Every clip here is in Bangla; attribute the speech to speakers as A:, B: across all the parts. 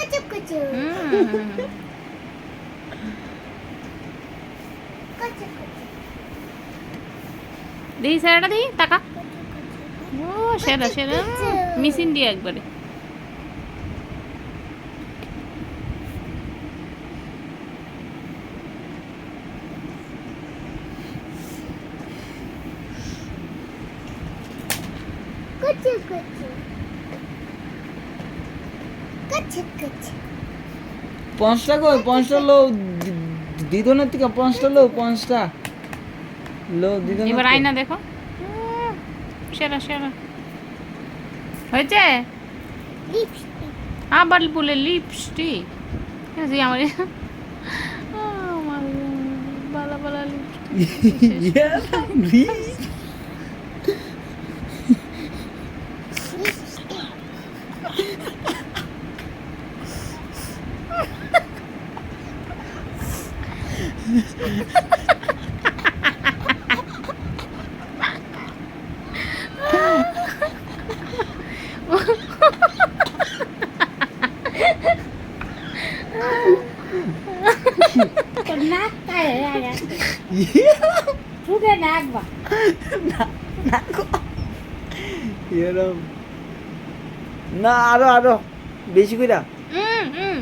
A: কুচু কুচু
B: স্যারটা দেখি টাকা ও সেরা সেরা। মিস ইন্ডিয়া একবারে।
A: কুচু কুচু কুচু কুচু
C: পাঁচটা কই? পাঁচটা লো দিদনের থেকে পাঁচটা লো পাঁচটা লো দিদনের
B: এবার আয়না দেখো। সেরা সেরা। হয়েছে?
A: লিপস্টিক।
B: আবার বলে লিপস্টিক? আমার বালা বালা লিপস্টিক।
C: Yeah, really?
A: তোর নাক কায় রাজা
C: Yeah.
A: ফুটে নাক বা
C: এরম না আরো আরো বেশি কইরা
B: উম, উম,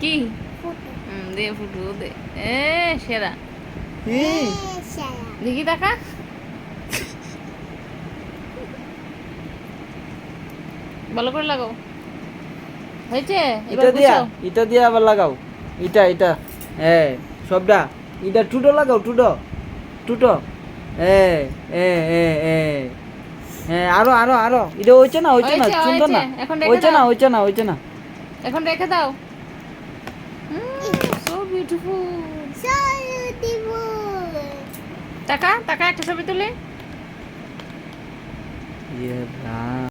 B: কি
A: ফুটে
B: উম, দে ফুটু দে। এ সেরা। দেখি দেখা। ভালো করে লাগাও। হয়েছে?
C: এটা দিয়া এটা দিয়া আবার লাগাও। এটা এটা। হ্যাঁ সবটা। এটা টুটো লাগাও টুটো টুটো হ্যাঁ হ্যাঁ আরও আরও আরও। এটা হইছে না হইছে না সুন্দর না। হইছে না। হইছে না হইছে না।
B: এখন রেখে দাও। সো বিউটিফুল টাকা টাকা একটা ছবি তুলে।
C: ইয়ে